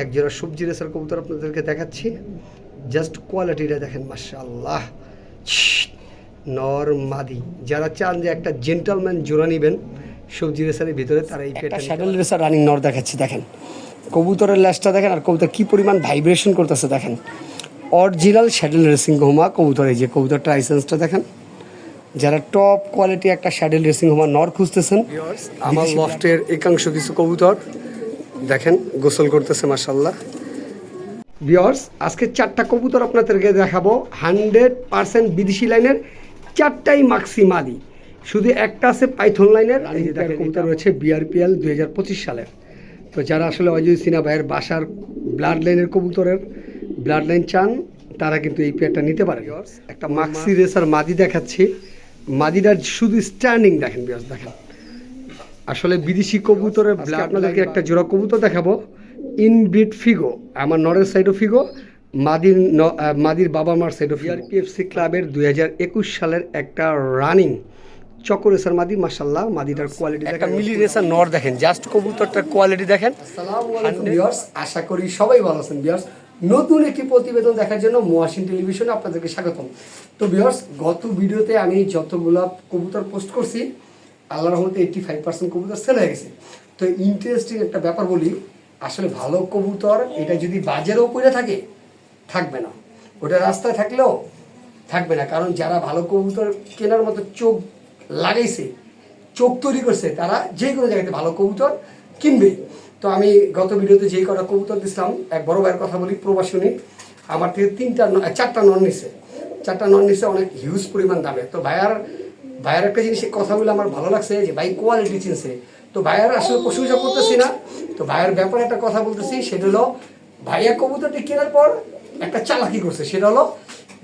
এক জোড়া সবজি রেসার কবুতর আপনাদেরকে দেখাচ্ছি। জাস্ট কোয়ালিটিটা দেখেন মাশাআল্লাহ। নর মাদি যারা চান যে একটা জেন্টালম্যান জোড়া নেবেন সবজি রেসারের ভিতরে তারা এই পেটটা স্যাডেল রেসার রানিং নর দেখাচ্ছি দেখেন। কবুতরের ল্যাসটা দেখেন আর কবুতর কি পরিমাণ ভাইব্রেশন করতেছে দেখেন। অরিজিনাল স্যাডেল রেসিং হোমা কবুতর এই যে কবুতরটা লাইসেন্সটা দেখেন। যারা টপ কোয়ালিটি একটা স্যাডেল রেসিং হোমা নর খুঁজতেছেন আমার লফটের একাংশ কিছু কবুতর। দেখেন গোসল করতেছে মাশাল্লাহ বিয়ার্স আজকে চারটা কবুতর আপনাদেরকে দেখাবো। হান্ড্রেড পার্সেন্ট বিদেশি লাইনের চারটাই মাক্সি মাদি। শুধু একটা আছে পাইথন লাইনের এই যে দেখেন কবুতর রয়েছে বিআরপিএল দুই হাজার পঁচিশ সালের। তো যারা আসলে অজয় সিনহা ভাইয়ের বাসার ব্লাড লাইনের কবুতরের ব্লাড লাইন চান তারা কিন্তু এই পেয়ারটা নিতে পারে। একটা মাক্সি রেসার মাদি দেখাচ্ছি। মাদিটার শুধু স্ট্যান্ডিং দেখেন বিয়ার্স দেখেন। আসলে বিদেশি কবুতরের আপনাদেরকে একটা জোড়া কবুতর দেখাবো। ইনব্রিড ফিগো আমার নরের সাইডও ফিগো মাদির মাদির বাবা মার সাইডও পিএফসি ক্লাবের দুই হাজার একুশ সালের একটা রানিং চকরেসার মাদি মাসাল্লাহ মাদিটার কোয়ালিটি একটা মিলি রেসার নর দেখেন জাস্ট কবুতরটার কোয়ালিটি দেখেন। ভিউয়ার্স আশা করি সবাই ভালো আছেন ভিউয়ার্স নতুন একটি প্রতিবেদন দেখার জন্য মোয়াশিন টেলিভিশনে আপনাদেরকে স্বাগতম। তো ভিউয়ার্স গত ভিডিওতে আমি যতগুলো কবুতর পোস্ট করছি আল্লাহর রহমতে এইটটি ফাইভ পার্সেন্ট কবুতর সেল হয়ে গেছে। তো ইন্টারেস্টিং একটা ব্যাপার বলি, আসলে ভালো কবুতর এটা যদি বাজারেও পড়ে থাকে, থাকবে না। ওটা রাস্তায় থাকলেও থাকবে না। কারণ যারা ভালো কবুতর কেনার মতো চোখ লাগাইছে, চোখ তৈরি করছে, তারা যে কোনো জায়গাতে ভালো কবুতর কিনবে। তো আমি গত ভিডিওতে যেই কটা কবুতর দিছিলাম, এক বড় ভাইয়ের কথা বলি, প্রবাসী উনি, আমার থেকে তিনটা চারটা নন নিছে। চারটা নন নিছে, অনেক হিউজ পরিমাণ দামে। তো ভাইয়ার ভাইয়ার একটা জিনিস, কথা বলে আমার ভালো লাগছে যে ভাই কোয়ালিটি চিনছে। তো ভাইয়ার আসলে প্রশংসা করতেছি না। তো ভাইয়ার ব্যাপারে একটা কথা বলতেছি, সেটা হলো, ভাইয়া কবুতরটি কেনার পর একটা চালাকি করছে। সেটা হলো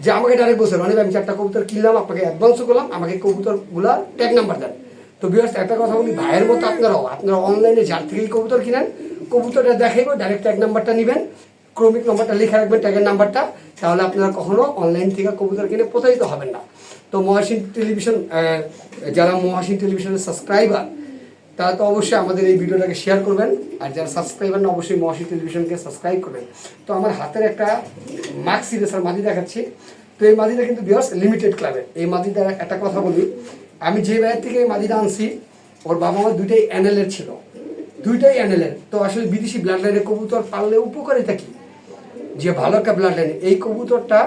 যে আমাকে ডাইরেক্ট বলছে রনি আমি চারটা কবুতর কিনলাম, আপনাকে অ্যাডভান্সও করলাম, আমাকে কবুতরগুলা ট্যাগ নাম্বার দেন। তো বিয়ার্স একটা কথা বলি, ভাইয়ের মতো আপনারাও, আপনারা অনলাইনে যার থেকেই কবুতর কিনেন, কবুতরটা দেখাইবো ডাইরেক্ট ট্যাগ নাম্বারটা নেবেন। ক্রমিক নাম্বারটা লিখে রাখবেন ট্যাগের নাম্বারটা, তাহলে আপনারা কখনো অনলাইন থেকে কবুতর কিনে প্রতারিত হবেন না। তো মহাসিন টেলিভিশন যারা মহাসিন টেলিভিশনের সাবস্ক্রাইবার তারা তো অবশ্যই আমাদের এই ভিডিওটাকে শেয়ার করবেন, আর যারা সাবস্ক্রাইবার না, অবশ্যই মহাসিন টেলিভিশনকে সাবস্ক্রাইব করবেন। তো আমার হাতের একটা মার্ক সিরিয়াসের মাদি দেখাচ্ছি। তো এই মাদিটা কিন্তু বিয়ার্স লিমিটেড ক্লাবের এই মাদিটা একটা কথা বলি, আমি যে বাইরের থেকে এই মাদিটা আনছি, ওর বাবা মা দুইটাই এনএলের ছিল। দুইটাই এনএলের তো আসলে বিদেশি ব্লাড লাইনের কবুতর পাললে উপকারিতা কি? যে ভালো একটা ব্লাড লাইন এই কবুতরটা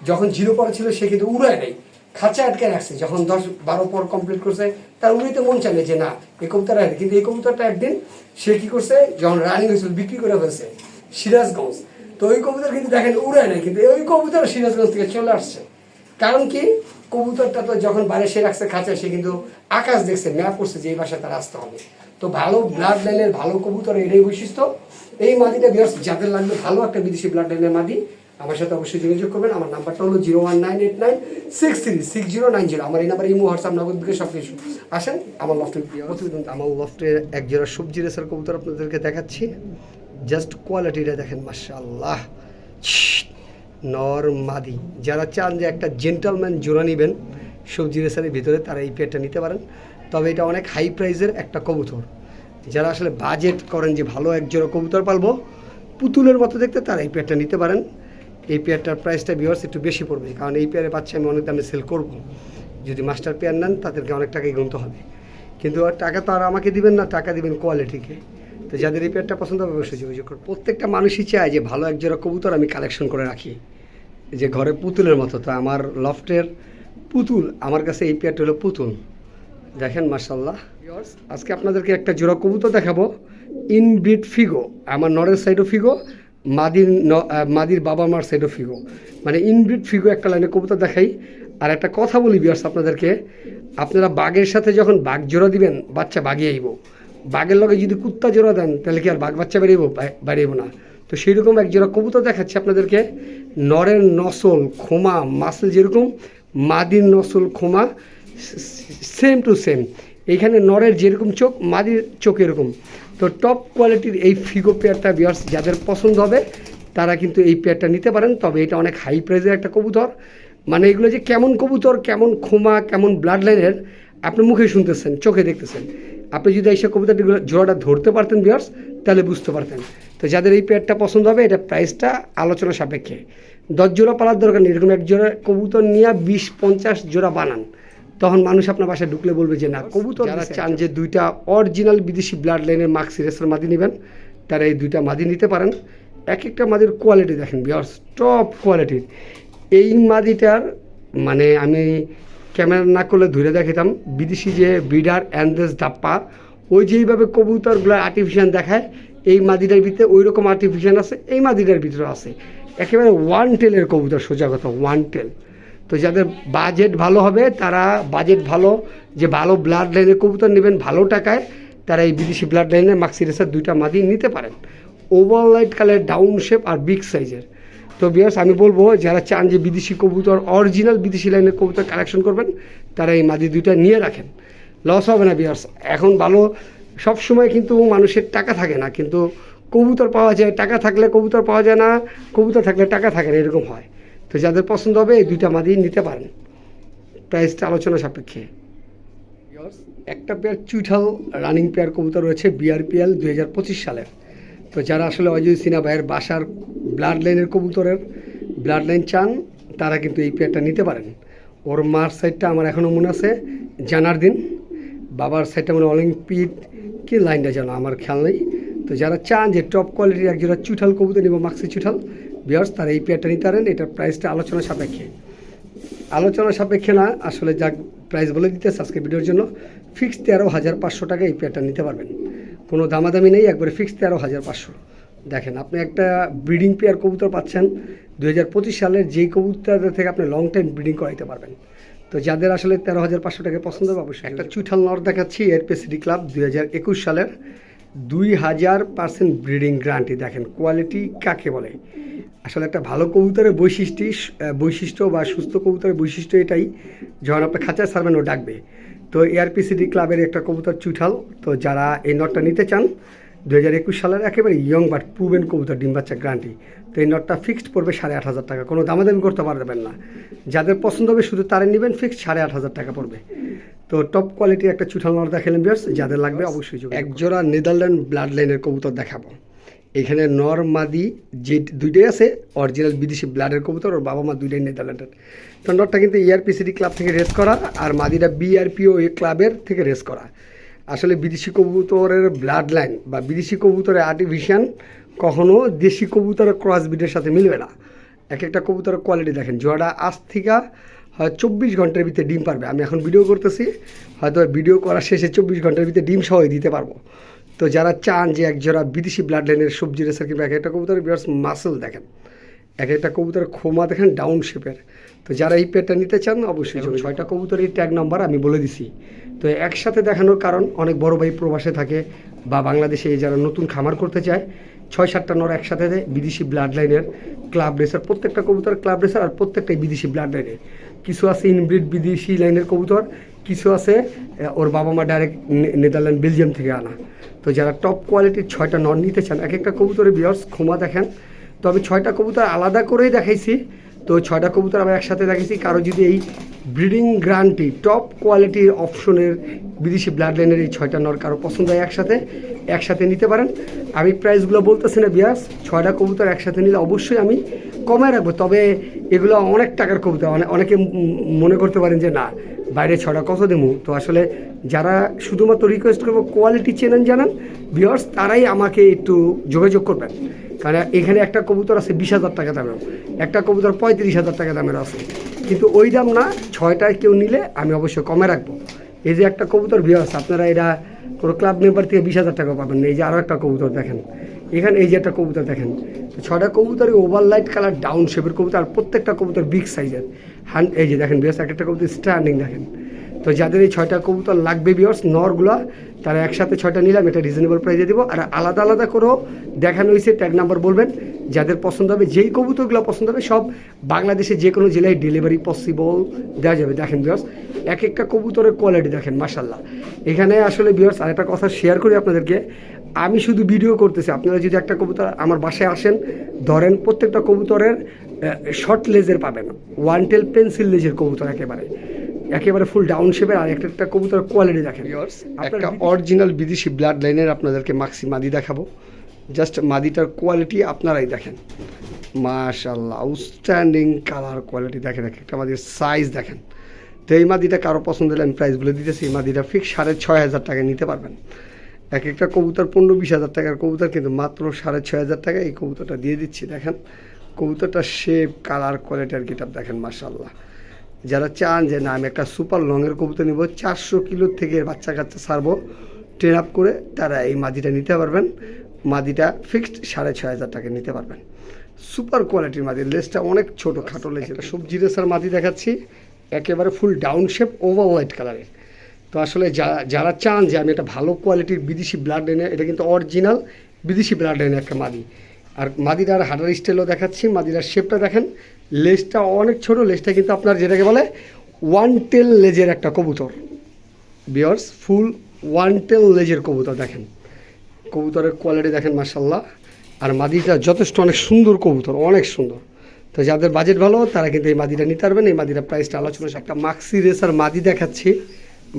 যখন জিরো পরে ছিল, সে কিন্তু উড়ায় নেই। খাঁচা আটকে রাখছে। যখন দশ বারো পর কমপ্লিট করছে, তার উড়িতে মন চাইলে যে না, এই কবুতর কিন্তু এই কবুতরটা একদিন সে কি করছে, যখন রানিং হয়েছিল, বিক্রি করে ফেলছে, সিরাজগঞ্জ। তো ওই কবুতর কিন্তু দেখেন উড়ায় নাই, কিন্তু ওই কবুতর সিরাজগঞ্জ থেকে চলে আসছে। কারণ কি? কবুতরটা তো যখন বাইরে সে রাখছে খাঁচায়, সে কিন্তু আকাশ দেখছে ম্যাপ করছে যে এই বাসায় তার আসতে হবে। তো ভালো ব্লাড লাইনের ভালো কবুতর এটাই বৈশিষ্ট্য এই মাদিটা বিয়ার্স যাদের লাগবে ভালো একটা বিদেশি ব্লাড লাইনের মাদি আমার সাথে অবশ্যই যোগাযোগ করবেন। আমার নাম্বারটা হলো zero one nine eight nine six three six zero nine zero. আমার এই নাম্বার ইমো, হোয়াটসঅ্যাপ, নগদ দিকে সব কিছু আসেন, আমার লফটের প্রতিবেদন আমার লফটের এক জোড়া সবজি রেসার কবুতর আপনাদেরকে দেখাচ্ছি। জাস্ট কোয়ালিটিটা দেখেন, মাশাআল্লাহ। নর মাদি যারা চান যে একটা জেন্টালম্যান জোড়া নেবেন, সবজি রেসারের ভিতরে তারা এই পেয়ারটা নিতে পারেন। তবে এটা অনেক হাই প্রাইজের একটা কবুতর। যারা আসলে বাজেট করেন যে ভালো এক জোড়া কবুতর পালবো, পুতুলের মতো দেখতে তারা এই পেয়ারটা নিতে পারেন। এই পেয়ারটার প্রাইসটা ভিউয়ার্স একটু বেশি পড়বে, কারণ এই পেয়ারের বাচ্চা আমি অনেক দামে সেল করব। যদি মাস্টার পেয়ার নেন, তাদেরকে অনেক টাকাই গুনতে হবে। কিন্তু টাকা তো আর আমাকে দিবেন না, টাকা দিবেন কোয়ালিটিকে তো যাদের এই পেয়ারটা পছন্দ হবে, অবশ্যই যোগাযোগ করুন। প্রত্যেকটা মানুষই চায় যে ভালো এক জোড়া কবুতর আমি কালেকশন করে রাখি। যে ঘরে পুতুলের মতো, তো আমার লফটের পুতুল, আমার কাছে এই পেয়ারটা হলো পুতুল। দেখেন মার্শাল্লাহ আজকে আপনাদেরকে একটা জোড়া কবুতর দেখাবো। ইনব্রিড ফিগো আমার নরের সাইডও ফিগো মাদির মাদির বাবা মার সাইডও ফিগো মানে ইনব্রিড ফিগো একটা লাইনে কবুতর দেখাই। আর একটা কথা বলি বিয়ার্স আপনাদেরকে, আপনারা বাঘের সাথে যখন বাঘ জোড়া দিবেন, বাচ্চা বাঘে আইব। বাঘের লগে যদি কুত্তা জোড়া দেন, তাহলে কি আর বাঘ বাচ্চা বেরিয়েব বেরিয়েব না? তো সেই রকম এক জোড়া কবুতর দেখাচ্ছি আপনাদেরকে। নরের নসল খোমা মাসেল যেরকম, মাদির নসল খোমা সেম টু সেম এইখানে নরের যেরকম চোখ, মাদির চোখ এরকম। তো টপ কোয়ালিটির এই ফিগো পেয়ারটা বিয়ার্স যাদের পছন্দ হবে, তারা কিন্তু এই পেয়ারটা নিতে পারেন। তবে এটা অনেক হাই প্রাইসের একটা কবুতর। মানে এগুলো যে কেমন কবুতর, কেমন খোমা কেমন ব্লাড লাইনের আপনি মুখে শুনতেছেন, চোখে দেখতেছেন। আপনি যদি এইসব কবিতাটি জোড়াটা ধরতে পারতেন বিয়ার্স তাহলে বুঝতে পারতেন। তো যাদের এই পেয়ারটা পছন্দ হবে, এটা প্রাইসটা আলোচনা সাপেক্ষে। দশ জোড়া পালার দরকার নেই। এরকম এক জোড়া কবুতর নিয়ে বিশ পঞ্চাশ জোড়া বানান। তখন মানুষ আপনার বাসায় ঢুকলে বলবে যে না কবুতর যারা চান যে দুইটা অরিজিনাল বিদেশি ব্লাড লাইনের মার্ক সিরিয়াসের মাদি নেবেন তারা এই দুইটা মাদি নিতে পারেন। এক একটা মাদির কোয়ালিটি দেখেন বিয়ার্স টপ কোয়ালিটির এই মাদিটার মানে আমি ক্যামেরা না করলে ধরে দেখাতাম বিদেশি যে ব্রিডার অ্যান্ডেস ডাপ্পা ওই যেইভাবে কবুতরগুলো আর্টিফিশিয়াল দেখায় এই মাদিটার ভিতরে ওই রকম আর্টিফিশিয়াল আছে এই মাদিটার ভিতরে আছে। একেবারে ওয়ান টেলের কবুতর সোজা কথা ওয়ান টেল তো যাদের বাজেট ভালো হবে, তারা বাজেট ভালো, যে ভালো ব্লাড লাইনের কবুতর নেবেন, ভালো টাকায়, তারা এই বিদেশি ব্লাড লাইনের মাক্সিরেসের দুইটা মাদি নিতে পারেন। Over light colour down shape আর বিগ সাইজের তো বিয়ার্স আমি বলব, যারা চান যে বিদেশি কবুতর অরিজিনাল বিদেশি লাইনের কবুতর কালেকশন করবেন, তারা এই মাদি দুইটা নিয়ে রাখেন। লস হবে না বিয়ার্স এখন ভালো সব সময় কিন্তু মানুষের টাকা থাকে না, কিন্তু কবুতর পাওয়া যায়, টাকা থাকলে কবুতর পাওয়া যায় না, কবুতর থাকলে টাকা থাকে না, এরকম হয়। তো যাদের পছন্দ হবে এই দুইটা মাদি নিতে পারেন। প্রাইসটা আলোচনা সাপেক্ষে। একটা পেয়ার চুইঠাল রানিং পেয়ার কবুতর রয়েছে বিআরপিএল দুই হাজার পঁচিশ সালের। তো যারা আসলে অজয় সিনহা ভাইয়ের বাসার ব্লাড লাইনের কবুতরের ব্লাড লাইন চান তারা কিন্তু এই পেয়ারটা নিতে পারেন। ওর মার সাইডটা আমার এখনও মনে আছে জানার দিন। বাবার সাইডটা মানে অলিম্পিক কি লাইনটা জানো আমার খেয়াল নেই। তো যারা চান যে টপ কোয়ালিটির একজোড়া চুঠাল কবুতর নিব মাক্সি চুঠাল বিয়ার্স তারা এই পেয়ারটা নিতে পারেন। এটার প্রাইসটা আলোচনা সাপেক্ষে। আলোচনা সাপেক্ষে না, আসলে যা প্রাইস বলে দিতে আজকে ভিডিওর জন্য ফিক্স তেরো হাজার পাঁচশো টাকা এই পেয়ারটা নিতে পারবেন। কোনো দামাদামি নেই, একবারে ফিক্স তেরো হাজার পাঁচশো। দেখেন, আপনি একটা ব্রিডিং পেয়ার কবুতর পাচ্ছেন দু হাজার পঁচিশ সালের যেই কবুতর থেকে আপনি লং টাইম ব্রিডিং করাইতে পারবেন। তো যাদের আসলে তেরো হাজার পাঁচশো টাকা পছন্দ হবে, অবশ্যই একটা চুঠাল নর দেখাচ্ছি এরপিসিডি ক্লাব দুই হাজার একুশ সালের দুই হাজার পার্সেন্ট ব্রিডিং গ্রান্টি দেখেন কোয়ালিটি কাকে বলে? আসলে একটা ভালো কবুতরের বৈশিষ্ট্য বৈশিষ্ট্য বা সুস্থ কবুতরের বৈশিষ্ট্য এটাই যখন আপনি খাঁচায় ছাড়বেন ও ডাকবে। তো এআরপিসিডি ক্লাবের একটা কবুতর চুঠাল তো যারা এই নটটা নিতে চান দু হাজার একুশ সালের একেবারে ইয়ং বাট প্রুভেন কবুতর ডিম বাচ্চা গ্রান্টি তো এই নটটা ফিক্সড পড়বে সাড়ে আট হাজার টাকা। কোনো দামাদামি করতে পারবেন না। যাদের পছন্দ হবে শুধু তারে নেবেন ফিক্সড সাড়ে আট হাজার টাকা পড়বে। তো টপ কোয়ালিটির একটা চুঠাল নট দেখালেন বিয়ার্স যাদের লাগবে অবশ্যই করুন। একজোড়া নেদারল্যান্ড ব্লাড লাইনের কবুতর দেখাবো। এখানে নর, মাদি যে দুইটাই আছে। অরিজিনাল বিদেশি ব্লাডের কবুতর, ওর বাবা মা দুইটাই নেদারল্যান্ডের তো নটটা কিন্তু ইআরপিসিডি ক্লাব থেকে রেস করা, আর মাদিটা বিআরপিও এই ক্লাবের থেকে রেস করা। আসলে বিদেশি কবুতরের ব্লাড লাইন বা বিদেশি কবুতরের আর্টিফিশিয়াল কখনও দেশি কবুতরের ক্রস ব্রিডের সাথে মিলবে না। এক একটা কবুতরের কোয়ালিটি দেখেন, জোয়াটা আজ থেকে হয় চব্বিশ ঘণ্টার ভিতরে ডিম পারবে। আমি এখন ভিডিও করতেছি, হয়তো ভিডিও করার শেষে চব্বিশ ঘণ্টার ভিতরে ডিম সহই দিতে পারব। তো যারা চান যে এক জোড়া বিদেশি ব্লাড লাইনের সবজি রেসার কিংবা এক একটা কবুতরের বিরাট মাসেল দেখেন। এক একটা কবুতরের খোমা দেখেন ডাউন শেপের তো যারা এই পেটটা নিতে চান অবশ্যই। ছয়টা কবুতরের ট্যাগ নাম্বার আমি বলে দিছি। তো একসাথে দেখানোর কারণ অনেক বড় ভাই প্রবাসে থাকে বা বাংলাদেশে যারা নতুন খামার করতে চায় ছয় সাতটা নর একসাথে দেয় বিদেশি ব্লাড লাইনের ক্লাব রেসার প্রত্যেকটা কবুতর ক্লাব রেসার আর প্রত্যেকটাই বিদেশি ব্লাড লাইনের কিছু আছে ইনব্রিড বিদেশি লাইনের কবুতর কিছু আছে ওর বাবা মা ডাইরেক্ট নেদারল্যান্ড বেলজিয়াম থেকে আনা। তো যারা টপ কোয়ালিটির ছয়টা নন নিতে চান এক একটা কবুতরের বিয়ার্স ক্ষমা দেখেন। তো আমি ছয়টা কবুতর আলাদা করেই দেখাইছি। তো ছয়টা কবুতর আমি একসাথে দেখাইছি। কারও যদি এই ব্রিডিং গ্রান্টি টপ কোয়ালিটির অপশনের বিদেশি ব্লাড লাইনের এই ছয়টা নর কারও পছন্দ হয় একসাথে একসাথে নিতে পারেন। আমি প্রাইসগুলো বলতেছি না বিয়াস ছয়টা কবুতর একসাথে নিলে অবশ্যই আমি কমায় রাখব। তবে এগুলো অনেক টাকার কবুতর। অনে- অনেকে মনে করতে পারেন যে না বাইরে ছটা কত দেবো। তো আসলে যারা শুধুমাত্র রিকোয়েস্ট করব কোয়ালিটি চেনেন জানান। বিয়ার্স তারাই আমাকে একটু যোগাযোগ করবেন। কারণ এখানে একটা কবুতর আছে বিশ হাজার টাকা দামের একটা কবুতর পঁয়ত্রিশ হাজার টাকা দামের আছে। কিন্তু ওই দাম না, ছয়টায় কেউ নিলে আমি অবশ্যই কমে রাখব। এই যে একটা কবুতর বিয়ার্স আপনারা এরা কোনো ক্লাব মেম্বার থেকে বিশ হাজার টাকা পাবেন এই যে আরও একটা কবুতর দেখেন। এখানে এই যে একটা কবুতর দেখেন ছটা কবুতর ওভারলাইট কালার ডাউন শেপের কবুতর, আর প্রত্যেকটা কবুতর বিগ সাইজের হান এই যে দেখেন বিয়ার্স এক একটা কবুতর স্ট্যান্ডিং দেখেন। তো যাদের এই ছয়টা কবুতর লাগবে বিয়ার্স নরগুলা, তারা একসাথে ছয়টা নিলাম, এটা রিজনেবল প্রাইসে দিব। আর আলাদা আলাদা করেও দেখানো হয়েছে ট্যাগ নাম্বার বলবেন। যাদের পছন্দ হবে, যেই কবুতরগুলো পছন্দ হবে, সব বাংলাদেশে যে কোনো জেলায় ডেলিভারি পসিবল দেওয়া যাবে। দেখেন বিয়ার্স এক একটা কবুতরের কোয়ালিটি দেখেন মাসাল্লাহ এখানে আসলে বিয়ার্স আরেকটা কথা শেয়ার করি আপনাদেরকে। আমি শুধু ভিডিও করতেছি। আপনারা যদি একটা কবুতর আমার বাসায় আসেন ধরেন প্রত্যেকটা কবুতরের শর্ট লেজের পাবেন। ওয়ান টেল পেন্সিল লেজের কবুতর একেবারে। একেবারে ফুল ডাউন শেপের আর একটা একটা কবুতর কোয়ালিটি দেখেন। একটা অরিজিনাল বিদেশি ব্লাড লাইনের আপনাদেরকে মাক্সি মাদি দেখাবো। জাস্ট মাদিটার কোয়ালিটি আপনারাই দেখেন। মাশাল্লাহ আউটস্ট্যান্ডিং কালার কোয়ালিটি দেখেন এক একটা মাদির সাইজ দেখেন। তো এই মাদিটা কারও পছন্দ হলে আমি প্রাইস বলে দিতেছি। এই মাদিটা ফিক্স সাড়ে ছয় হাজার টাকায় নিতে পারবেন। এক একটা কবুতর পনেরো বিশ হাজার টাকার কবুতর, কিন্তু মাত্র সাড়ে ছয় হাজার টাকায় এই কবুতরটা দিয়ে দিচ্ছি, দেখেন। কবুতরটা শেপ কালার কোয়ালিটি আর কিতাব দেখেন মাশাল্লাহ যারা চান যে, না, আমি একটা সুপার লংয়ের কবুতর নিব, চারশো কিলোর থেকে বাচ্চা কাচ্চা সারবো ট্রেন আপ করে তারা এই মাদিটা নিতে পারবেন। মাদিটা ফিক্সড সাড়ে ছয় হাজার টাকা নিতে পারবেন। সুপার কোয়ালিটির মাদি লেসটা অনেক ছোট, খাটো লেজ, এটা সবজি রেসার মাদি দেখাচ্ছি। একেবারে full down shape over white কালারের তো আসলে যা- যারা চান যে আমি একটা ভালো কোয়ালিটির বিদেশি ব্লাড এনে, এটা কিন্তু অরিজিনাল বিদেশি ব্লাড এনে একটা মাদি। আর মাদিটার হাডার স্টাইলও দেখাচ্ছি, মাদিটার শেপটা দেখেন। লেজটা অনেক ছোট, লেজটা কিন্তু আপনার যেটাকে বলে ওয়ান টেল লেজের একটা কবুতর। বিয়ার্স ফুল ওয়ান টেল লেজের কবুতর দেখেন। কবুতরের কোয়ালিটি দেখেন মার্শাল্লাহ আর মাদিটা যথেষ্ট অনেক সুন্দর কবুতর, অনেক সুন্দর। তো যাদের বাজেট ভালো, তারা কিন্তু এই মাদিটা নিতে পারবেন। এই মাদিটা প্রাইসটা আলোচনা একটা মাক্সি রেসার মাদি দেখাচ্ছি।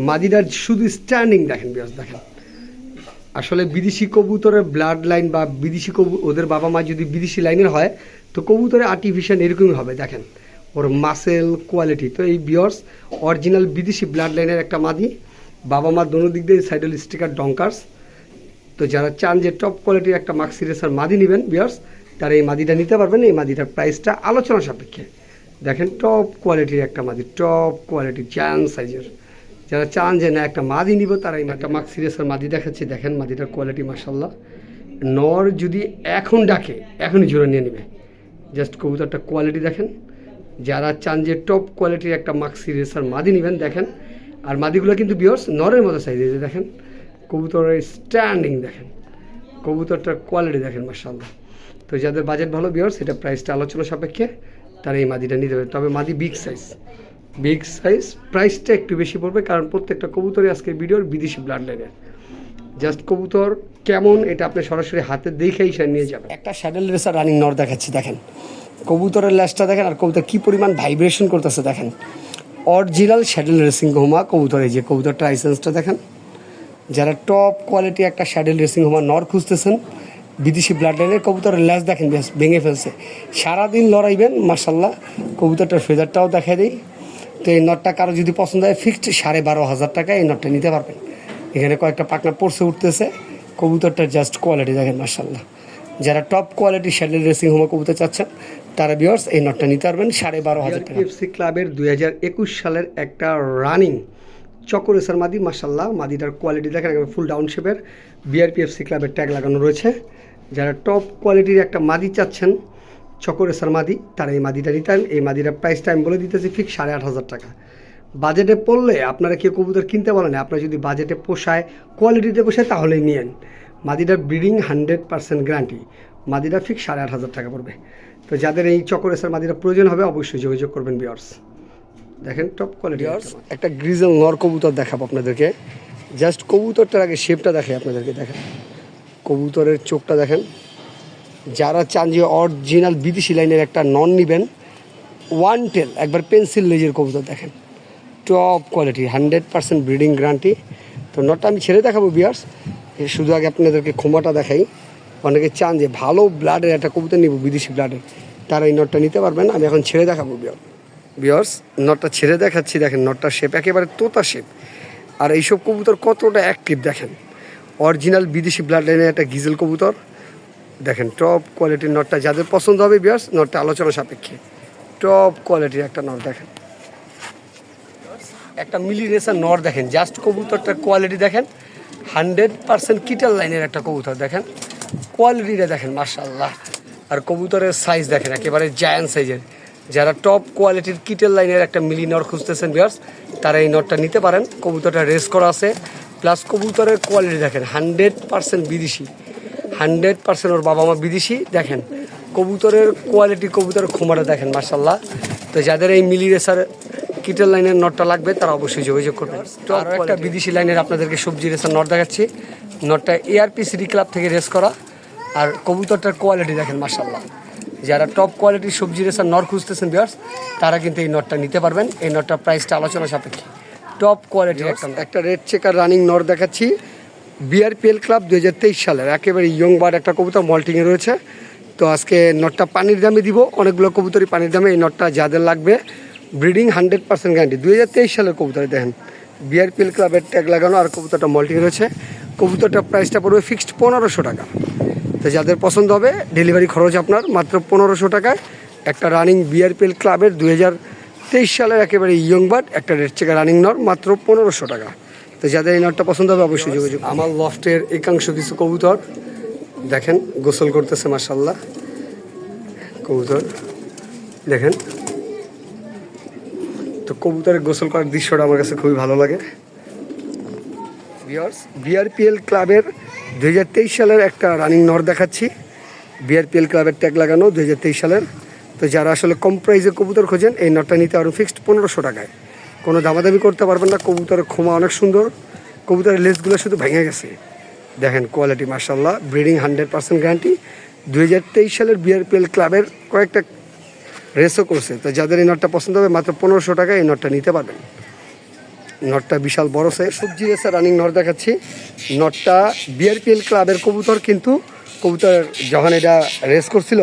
মাদিটার শুধু স্ট্যান্ডিং দেখেন বিয়ার্স দেখেন। আসলে বিদেশি কবুতরের ব্লাড লাইন বা বিদেশি কবু ওদের বাবা মা যদি বিদেশি লাইনের হয়, তো কবুতরের আর্টিফিশিয়াল এরকমই হবে, দেখেন। ওর মাসেল কোয়ালিটি তো এই বিয়ার্স অরিজিনাল বিদেশি ব্লাড লাইনের একটা মাদি, বাবা মা দোনো দিক দিয়ে সাইডল স্টিকার ডঙ্কার্স তো যারা চান যে টপ কোয়ালিটির একটা মাক্সি রেসার মাদি নেবেন বিয়ার্স তারা এই মাদিটা নিতে পারবেন, এই মাদিটার প্রাইসটা আলোচনা সাপেক্ষে। দেখেন টপ কোয়ালিটির একটা মাদি টপ কোয়ালিটি জ্যান সাইজের যারা চান যে না একটা মাদি নিব তারা এই একটা মাক্সি রেসার মাদি দেখাচ্ছি দেখেন মাদিটার কোয়ালিটি মাসাল্লাহ নর যদি এখন ডাকে এখনই জোরে নিয়ে নেবে। জাস্ট কবুতরটা কোয়ালিটি দেখেন। যারা চান যে টপ কোয়ালিটির একটা মাক্সি রেসার মাদি নেবেন দেখেন। আর মাদিগুলো কিন্তু বিয়র্স নরের মতো সাইজ সাইজে দেখেন। কবুতরের স্ট্যান্ডিং দেখেন। কবুতরটার কোয়ালিটি দেখেন মার্শাল্লাহ তো যাদের বাজেট ভালো বিয়ার সেটা প্রাইসটা আলোচনা সাপেক্ষে তারা এই মাদিটা নিতে পারে। তবে মাদি বিগ সাইজ বিগ সাইজ প্রাইসটা একটু বেশি পড়বে, কারণ প্রত্যেকটা কবুতরই আজকে ভিডিওর বিদেশি ব্লাড লাইনের জাস্ট কবুতর কেমন, এটা আপনি সরাসরি হাতে দেখেই সে নিয়ে যাবেন। একটা স্যাডেল রেসার রানিং নর দেখাচ্ছি, দেখেন। কবুতরের ল্যাসটা দেখেন, আর কবুতর কী পরিমাণ ভাইব্রেশন করতেছে, দেখেন। অরিজিনাল স্যাডেল রেসিং হোমা কবুতর, এই যে কবুতরটা লাইসেন্সটা দেখেন। যারা টপ কোয়ালিটি একটা শ্যাডেল রেসিং হোমা নর খুঁজতেছেন, বিদেশি ব্লাড লাইনের কবুতরের ল্যাস দেখেন ভেঙে ফেলছে। সারাদিন লড়াইবেন মার্শাল্লাহ কবুতরটার ফেদারটাও দেখা দিই। তো এই নটটা কারও যদি পছন্দ হয় ফিক্সড সাড়ে বারো হাজার টাকা এই নটটা নিতে পারবেন। এখানে কয়েকটা পাকনা পড়ছে, উঠতেছে। কবুতরটার জাস্ট কোয়ালিটি দেখেন মার্শাল্লাহ যারা টপ কোয়ালিটি শ্যাডেল রেসিং হোমা কবুতর চাচ্ছেন, তারা বিয়ার্স এই নটটা নিতে পারবেন, সাড়ে বারো হাজার টাকা। এফসি ক্লাবের দুই হাজার একুশ সালের একটা রানিং চকরেসার মাদি মাসাল্লাহ মাদিটার কোয়ালিটি দেখেন ফুল ডাউন শেপের বিআরপিএফসি ক্লাবের ট্যাগ লাগানো রয়েছে। যারা টপ কোয়ালিটির একটা মাদি চাচ্ছেন চকরেসার মাদি তারা এই মাদিটা নিতেন এই মাদিটার প্রাইসটা আমি বলে দিতেছি ঠিক সাড়ে আট হাজার টাকা। বাজেটে পড়লে আপনারা কেউ কবুতর কিনতে বলেন আপনারা যদি বাজেটে পোষায় কোয়ালিটিতে পোষায় তাহলেই নিয়েন মাদিটার ব্রিডিং হান্ড্রেড পার্সেন্ট গ্যারান্টি মাদিটা ফিক্স সাড়ে আট হাজার টাকা পড়বে। তো যাদের এই চকরেসার মাদিটা প্রয়োজন হবে অবশ্যই যোগাযোগ করবেন বিয়ার্স দেখেন টপ কোয়ালিটি একটা গ্রিজেল নর কবুতর দেখাবো আপনাদেরকে। জাস্ট কবুতরটার আগে শেপটা দেখে আপনাদেরকে দেখেন। কবুতরের চোখটা দেখেন। যারা চান যে অরিজিনাল বিদেশি লাইনের একটা নন নেবেন ওয়ান টেল একবার পেন্সিল লেজের কবুতর দেখেন। Top quality hundred percent breeding guarantee তো নটটা আমি ছেড়ে দেখাবো বিয়ার্স শুধু আগে আপনাদেরকে ক্ষমাটা দেখাই। অনেকে চান যে ভালো ব্লাডের একটা কবুতর নিব, বিদেশি ব্লাডের তারা এই নটটা নিতে পারবেন আমি এখন ছেড়ে দেখাবো বিয়ার বিয়ার্স নটটা ছেড়ে দেখাচ্ছি, দেখেন নটটার শেপ একেবারে তোতা শেপ আর এইসব কবুতর কতটা অ্যাক্টিভ দেখেন। অরিজিনাল বিদেশি ব্লাড লাইনের একটা গিজেল কবুতর। দেখেন টপ কোয়ালিটির নটটা যাদের পছন্দ হবে বিয়ার্স নটটা আলোচনা সাপেক্ষে। টপ কোয়ালিটির একটা নট দেখেন। একটা মিলি রেসার নর দেখেন জাস্ট কবুতরটার কোয়ালিটি দেখেন। হান্ড্রেড পার্সেন্ট কিটাল লাইনের একটা কবুতর দেখেন। কোয়ালিটিটা দেখেন মার্শাল্লাহ আর কবুতরের সাইজ দেখেন, একেবারে জায়ান্ট সাইজের যারা টপ কোয়ালিটির কিটেল লাইনের একটা মিলি নর খুঁজতেছেন বিয়ার্স তারা এই নটটা নিতে পারেন। কবুতরটা রেস করা আছে। প্লাস কবুতরের কোয়ালিটি দেখেন হান্ড্রেড পার্সেন্ট বিদেশি। হান্ড্রেড পার্সেন্ট ওর বাবা মা বিদেশি দেখেন কবুতরের কোয়ালিটি কবুতরের খোমাটা দেখেন মার্শাল্লাহ তো যাদের এই মিলি রেসার কিটেল লাইনের নটটা লাগবে তারা অবশ্যই যোগাযোগ করবেন। তো আরও একটা বিদেশি লাইনের আপনাদেরকে সবজি রেসার নট দেখাচ্ছি। নটটা এআরপি সিটি ক্লাব থেকে রেস করা। আর কবুতরটার কোয়ালিটি দেখেন মার্শাল্লাহ যারা টপ কোয়ালিটির সবজি রেসার নট খুঁজতেছেন বিয়ার্স তারা কিন্তু এই নটটা নিতে পারবেন। এই নটটার প্রাইসটা আলোচনা সাপেক্ষে। টপ কোয়ালিটির একটা একটা রেড চেকার রানিং নট দেখাচ্ছি। বিআরপিএল ক্লাব দু হাজার তেইশ সালের, একেবারে ইয়ং বার্ড একটা কবুতর মল্টিংয়ে রয়েছে। তো আজকে নটটা পানির দামে দিব, অনেকগুলো কবুতরই পানির দামে এই নটটা যাদের লাগবে। ব্রিডিং হান্ড্রেড পার্সেন্ট গ্যারান্টি দু হাজার তেইশ সালের কবুতর দেখেন, বিআরপিএল ক্লাবের ট্যাগ লাগানো আর কবুতরটা মল্টিং রয়েছে। কবুতরটার প্রাইসটা পড়বে ফিক্সড পনেরোশো টাকা। তো যাদের পছন্দ হবে ডেলিভারি খরচ আপনার মাত্র পনেরোশো টাকায়। একটা রানিং বিআরপিএল ক্লাবের দু হাজার তেইশ সালের একেবারে ইয়ং বার্ড একটা রেড চেকা রানিং নর মাত্র পনেরোশো টাকা। তো যাদের এই নটটা পছন্দ হবে অবশ্যই যোগাযোগ আমার লফটের একাংশ কিছু কবুতর, দেখেন, গোসল করতেছে মার্শাল্লাহ কবুতর, দেখেন। তো কবুতরের গোসল করার দৃশ্যটা আমার কাছে খুবই ভালো লাগে। বিয়ার্স বিআরপিএল ক্লাবের দু হাজার তেইশ সালের একটা রানিং নর দেখাচ্ছি। বিআরপিএল ক্লাবের ট্যাগ লাগানো দু হাজার তেইশ সালের। তো যারা আসলে কম প্রাইসে কবুতর খোঁজেন, এই নটটা নিতে আরও ফিক্সড পনেরোশো টাকায়। কোনো দামাদামি করতে পারবেন না। কবুতরের খোমা অনেক সুন্দর। কবুতরের লেসগুলো শুধু ভেঙে গেছে। দেখেন কোয়ালিটি মার্শাল্লাহ ব্রিডিং হান্ড্রেড পার্সেন্ট গ্যারান্টি দু হাজার তেইশ সালের বিআরপিএল ক্লাবের কয়েকটা রেসও করছে। তো যাদের এই নটটা পছন্দ হবে, মাত্র পনেরোশো টাকায় এই নটটা নিতে পারবেন। নটটা বিশাল বড় সাইজ সবজি রেসে রানিং নট দেখাচ্ছি। নটটা বিআরপিএল ক্লাবের কবুতর কিন্তু কবুতর যখন এটা রেস করছিল,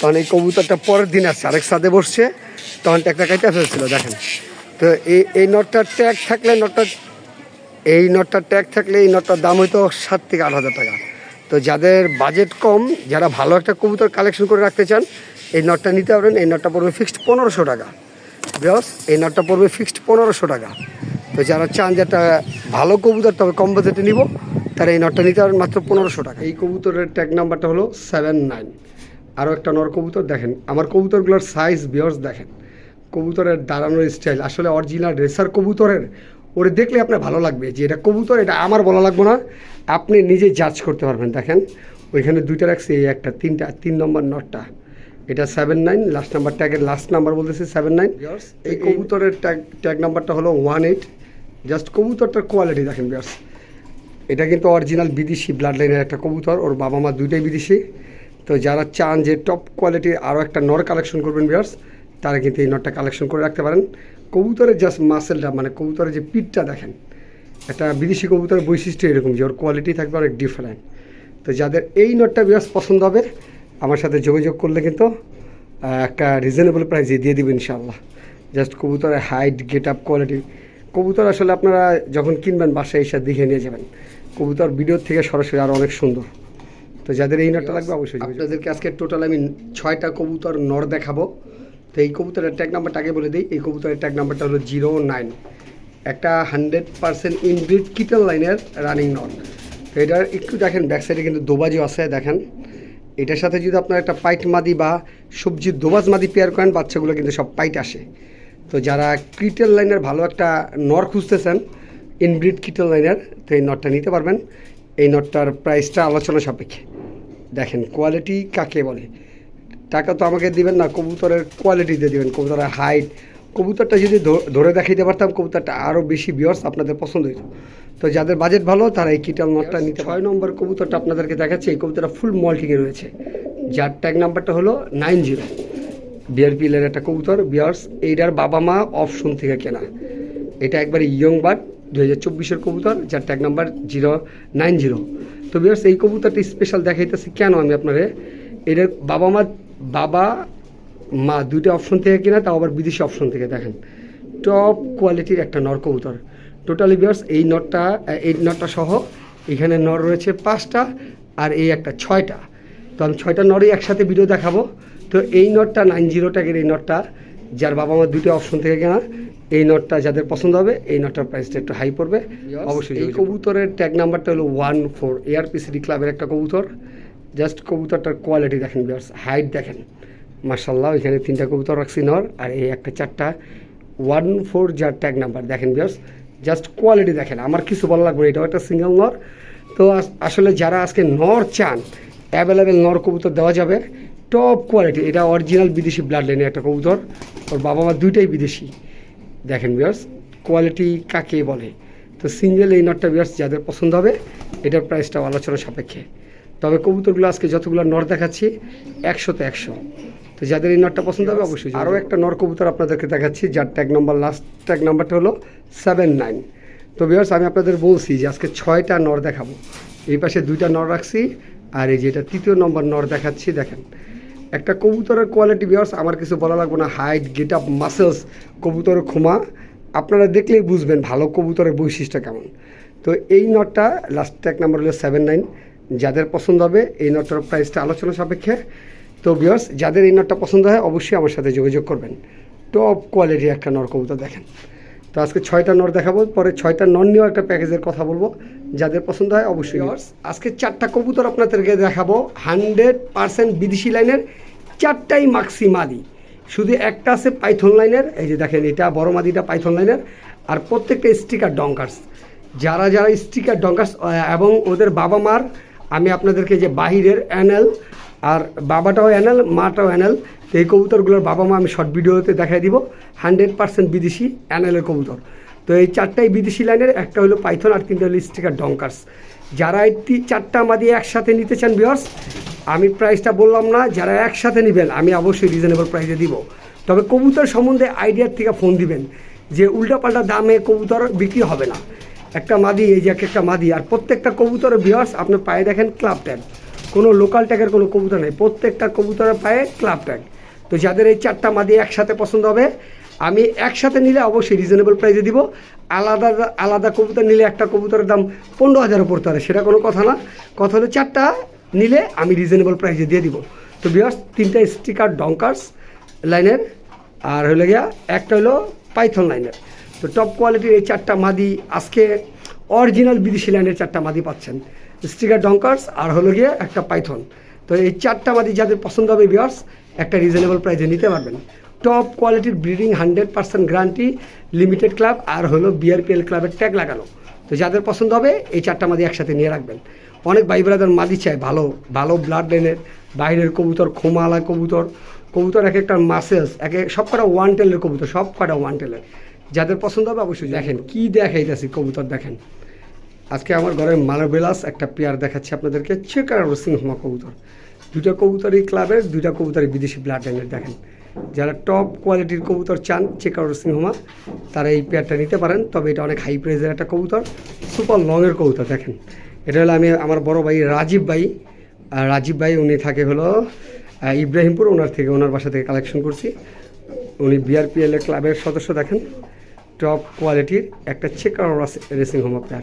তখন এই কবুতরটা পরের দিন আসছে। আরেক সাথে বসছে, তখন ট্যাগটা কাইটা ফেলছিল, দেখেন। তো এই এই নটটার ট্যাগ থাকলে নটটা, এই নটটার ট্যাগ থাকলে এই নটটার দাম হয়তো সাত থেকে আট হাজার টাকা। তো যাদের বাজেট কম, যারা ভালো একটা কবুতর কালেকশন করে রাখতে চান, এই নটটা নিতে পারবেন এই নটটা পড়বে ফিক্সড পনেরোশো টাকা। বিকজ এই নটটা পড়বে ফিক্সড পনেরোশো টাকা। তো যারা চান যে একটা ভালো কবুতর, তবে কম বাজেটে নিব, তারা এই নটটা নিতে পারেন মাত্র পনেরোশো টাকা। এই কবুতরের ট্যাগ নাম্বারটা হলো সেভেন নাইন আরও একটা নর কবুতর দেখেন। আমার কবুতরগুলোর সাইজ বিয়র্স দেখেন। কবুতরের দাঁড়ানোর স্টাইল আসলে অরিজিনাল রেসার কবুতরের ওরে দেখলে আপনার ভালো লাগবে যে এটা কবুতর এটা আমার বলা লাগবে না। আপনি নিজে জাজ করতে পারবেন দেখেন। ওইখানে দুইটা রাখছে এই একটা তিনটা তিন নম্বর নটটা এটা সেভেন নাইন লাস্ট নাম্বার ট্যাগের লাস্ট নাম্বার বলতেছি সেভেন নাইন এই কবুতরের ট্যাগ ট্যাগ নাম্বারটা হলো ওয়ান এইট জাস্ট কবুতরটার কোয়ালিটি দেখেন বিয়ার্স এটা কিন্তু অরিজিনাল বিদেশি ব্লাড লাইনের একটা কবুতর ওর বাবা মা দুইটাই বিদেশি। তো যারা চান যে টপ কোয়ালিটির আরও একটা নর কালেকশন করবেন বিয়ার্স তারা কিন্তু এই নটটা কালেকশন করে রাখতে পারেন। কবুতরের জাস্ট মাসেলটা মানে কবুতরের যে পিঠটা দেখেন, একটা বিদেশি কবুতরের বৈশিষ্ট্য এরকম যে ওর কোয়ালিটি থাকবে অনেক ডিফারেন্ট তো যাদের এই নটটা বিয়ার্স পছন্দ হবে, আমার সাথে যোগাযোগ করলে কিন্তু একটা রিজনেবল প্রাইসে দিয়ে দিবেন ইনশাল্লাহ জাস্ট কবুতরের হাইট গেট আপ কোয়ালিটি কবুতর আসলে আপনারা যখন কিনবেন, বাসায় এসে দেখে নিয়ে যাবেন। কবুতর ভিডিওর থেকে সরাসরি আরও অনেক সুন্দর। তো যাদের এই নটটা লাগবে, অবশ্যই আপনাদেরকে আজকে টোটাল আমি ছয়টা কবুতর নর দেখাবো। তো এই কবুতরের ট্যাগ নাম্বারটা আগে বলে দিই। এই কবুতরের ট্যাগ নাম্বারটা হলো জিরো নাইন একটা হান্ড্রেড পার্সেন্ট ইনব্রিড কিটেল লাইনের রানিং নট তো এটার একটু দেখেন ব্যাক সাইডে কিন্তু দোবাজও আছে, দেখেন। এটার সাথে যদি আপনার একটা পাইট মাদি বা সবজির দোবাজ মাদি পেয়ার করেন, বাচ্চাগুলো কিন্তু সব পাইট আসে। তো যারা কিটেল লাইনের ভালো একটা নর খুঁজতেছেন ইনব্রিড কিটেল লাইনের তো এই নটটা নিতে পারবেন। এই নটটার প্রাইসটা আলোচনা সাপেক্ষে। দেখেন কোয়ালিটি কাকে বলে? টাকা তো আমাকে দিবেন না কবুতরের কোয়ালিটি দিয়ে দিবেন কবুতরের হাইট কবুতরটা যদি ধরে দেখাইতে পারতাম কবুতরটা আরও বেশি বিয়ার্স আপনাদের পছন্দ হতো তো যাদের বাজেট ভালো তারা এই কিটাল নটটা নিতে ছয় নম্বর কবুতরটা আপনাদেরকে দেখাচ্ছে এই কবুতরটা ফুল মল্টিংয়ে রয়েছে। যার ট্যাগ নাম্বারটা হলো নাইন জিরো বিআরপিএলের একটা কবুতর বিয়ার্স এইটার বাবা মা অপশন থেকে কেনা। এটা একবারে ইয়ং বার্ড দু হাজার চব্বিশের কবুতর যার tag number zero nine zero তো বিয়ার্স এই কবুতরটা স্পেশাল দেখাইতেছি কেন আমি আপনারে? এটার বাবা মা বাবা মা দুইটা অপশন থেকে কিনা তাও আবার বিদেশি অপশন থেকে দেখেন। টপ কোয়ালিটির একটা নর কবুতর। টোটালি বিয়ার্স এই নটটা এই নটটা সহ এখানে নর রয়েছে পাঁচটা আর এই একটা ছয়টা। তো আমি ছয়টা নরই একসাথে ভিডিও দেখাবো। তো এই নটটা নাইন জিরো ট্যাগের এই নটটা যার বাবা মা দুটো অপশন থেকে কেনা এই নটটা যাদের পছন্দ হবে এই নটটার প্রাইসটা একটু হাই পড়বে। অবশ্যই এই কবুতরের ট্যাগ নাম্বারটা হলো ওয়ান ফোর এআরপিসিডি ক্লাবের একটা কবুতর। জাস্ট কবুতরটার কোয়ালিটি দেখেন বিয়ার্স হাইট দেখেন। মার্শাল্লাহ ওইখানে তিনটা কবুতর রাখছি, নর, আর এই একটা চারটা। ওয়ান ফোর যার ট্যাগ নাম্বার দেখেন বিয়ার্স জাস্ট কোয়ালিটি দেখেন। আমার কিছু ভালো লাগবে এটাও একটা সিঙ্গেল নর। তো আসলে যারা আজকে নর চান অ্যাভেলেবেল নর কবুতর দেওয়া যাবে। টপ কোয়ালিটি এটা অরিজিনাল বিদেশি ব্লাড লাইনের একটা কবুতর। ওর বাবা মা দুইটাই বিদেশি। দেখেন বিয়ার্স কোয়ালিটি কাকে বলে? তো সিঙ্গেল এই নটটা বিয়ার্স যাদের পছন্দ হবে, এটার প্রাইসটাও আলোচনা সাপেক্ষে। তবে কবুতরগুলো আজকে যতগুলো নর দেখাচ্ছি, একশোতে একশো। তো যাদের এই নটটা পছন্দ হবে, অবশ্যই আরও একটা নর কবুতর আপনাদেরকে দেখাচ্ছি, যার ট্যাগ নম্বর লাস্ট ট্যাগ নাম্বারটা হলো সেভেন নাইন তো বিয়ার্স আমি আপনাদের বলছি যে আজকে ছয়টা নর দেখাবো। এই পাশে দুইটা নর রাখছি, আর এই যেটা তৃতীয় নম্বর নর দেখাচ্ছি, দেখেন। একটা কবুতরের কোয়ালিটি বিয়ার্স আমার কিছু বলা লাগবে না। হাইট গেট আপ মাসেলস কবুতরের ক্ষমা, আপনারা দেখলেই বুঝবেন ভালো কবুতরের বৈশিষ্ট্য কেমন। তো এই নটটা লাস্ট এক নাম্বার হলো সেভেন নাইন যাদের পছন্দ হবে এই নটটার প্রাইসটা আলোচনা সাপেক্ষে। তো বিয়ার্স যাদের এই নটটা পছন্দ হয় অবশ্যই আমার সাথে যোগাযোগ করবেন। টপ কোয়ালিটি একটা নর কবুতর দেখেন। তো আজকে ছয়টা নর দেখাবো পরে ছয়টা নন নিয়েও একটা প্যাকেজের কথা বলব। যাদের পছন্দ হয় অবশ্যই আজকে চারটা কবুতর আপনাদেরকে দেখাবো। হান্ড্রেড পার্সেন্ট বিদেশি লাইনের চারটাই মাক্সি মাদি। শুধু একটা আছে পাইথন লাইনের এই যে দেখেন এটা বড় মাদিটা পাইথন লাইনের। আর প্রত্যেকটা স্টিকার ডঙ্কার্স যারা যারা স্টিকার ডঙ্কার্স এবং ওদের বাবা মার আমি আপনাদেরকে যে বাহিরের অ্যানেল আর বাবাটাও অ্যানেল, মাটাও অ্যানেল, তো এই কবুতরগুলোর বাবা মা আমি শর্ট ভিডিওতে দেখাই দিব। হান্ড্রেড পার্সেন্ট বিদেশি অ্যানেলের কবুতর। তো এই চারটাই বিদেশি লাইনের, একটা হলো পাইথন আর তিনটা হলো স্টিকার ডঙ্কার্স। যারা এই চারটা মাদি একসাথে নিতে চান বিয়ার্স আমি প্রাইসটা বললাম না, যারা একসাথে নেবেন, আমি অবশ্যই রিজনেবল প্রাইসে দিব। তবে কবুতর সম্বন্ধে আইডিয়ার থেকে ফোন দিবেন যে উল্টাপাল্টা দামে কবুতর বিক্রি হবে না। একটা মাদি, এই যে এক একটা মাদি। আর প্রত্যেকটা কবুতরের বিয়ার্স আপনার পায়ে দেখেন ক্লাব ট্যাগ কোনো লোকাল ট্যাগের কোনো কবুতর নেই। প্রত্যেকটা কবুতরের পায়ে ক্লাব ট্যাগ তো যাদের এই চারটা মাদি একসাথে পছন্দ হবে, আমি একসাথে নিলে অবশ্যই রিজনেবল প্রাইসে দিব। আলাদা আলাদা কবুতর নিলে একটা কবুতরের দাম পনেরো হাজারও পড়তে পারে সেটা কোনো কথা না। কথা হলো চারটা নিলে আমি রিজনেবল প্রাইসে দিয়ে দিব। তো বিয়ার্স তিনটা স্টিকার ডঙ্কার্স লাইনের আর হলো গিয়া, একটা হলো পাইথন লাইনের তো টপ কোয়ালিটির এই চারটা মাদি আজকে অরিজিনাল বিদেশি লাইনের চারটা মাদি পাচ্ছেন। স্টিকার ডঙ্কার্স আর হলো গিয়ে একটা পাইথন তো এই চারটা মাদি যাদের পছন্দ হবে বিয়ার্স একটা রিজনেবল প্রাইসে নিতে পারবেন। টপ কোয়ালিটির breeding hundred percent guarantee limited club আর হলো বিআরপিএল ক্লাবের ট্যাগ লাগানো। তো যাদের পছন্দ হবে, এই চারটা মাদি একসাথে নিয়ে রাখবেন। অনেক ভাই ব্রাদার মাদি চায় ভালো ভালো ব্লাড লাইনের বাইরের কবুতর, খোমালা কবুতর কবুতর এক একটা মাসেলস এক এক সব কটা ওয়ান টেলের কবুতর সব কটা ওয়ান টেলের যাদের পছন্দ হবে অবশ্যই দেখেন কি দেখাইতেছি কবুতর দেখেন। আজকে আমার ঘরে মালাবেলাস একটা পেয়ার দেখাচ্ছি আপনাদেরকে চেকার সিংহমা কবুতর। দুটা কবুতরই ক্লাবের দুইটা কবুতরই বিদেশি ব্লাড লাইনের দেখেন। যারা টপ কোয়ালিটির কবুতর চান চেকার সিংহমা তারা এই পেয়ারটা নিতে পারেন। তবে এটা অনেক হাই প্রাইজের একটা কবুতর সুপার লংয়ের কবুতর দেখেন। এটা হলো আমি আমার বড় ভাই রাজীব ভাই আর রাজীব ভাই উনি থাকে হলো ইব্রাহিমপুর ওনার থেকে ওনার বাসা থেকে কালেকশন করছি। উনি বিআরপিএল এর ক্লাবের সদস্য দেখেন। টপ কোয়ালিটির একটা চেকার রেসিং হোম আপনার।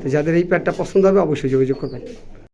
তো যাদের এই প্যাডটা পছন্দ হবে, অবশ্যই যোগাযোগ করবেন।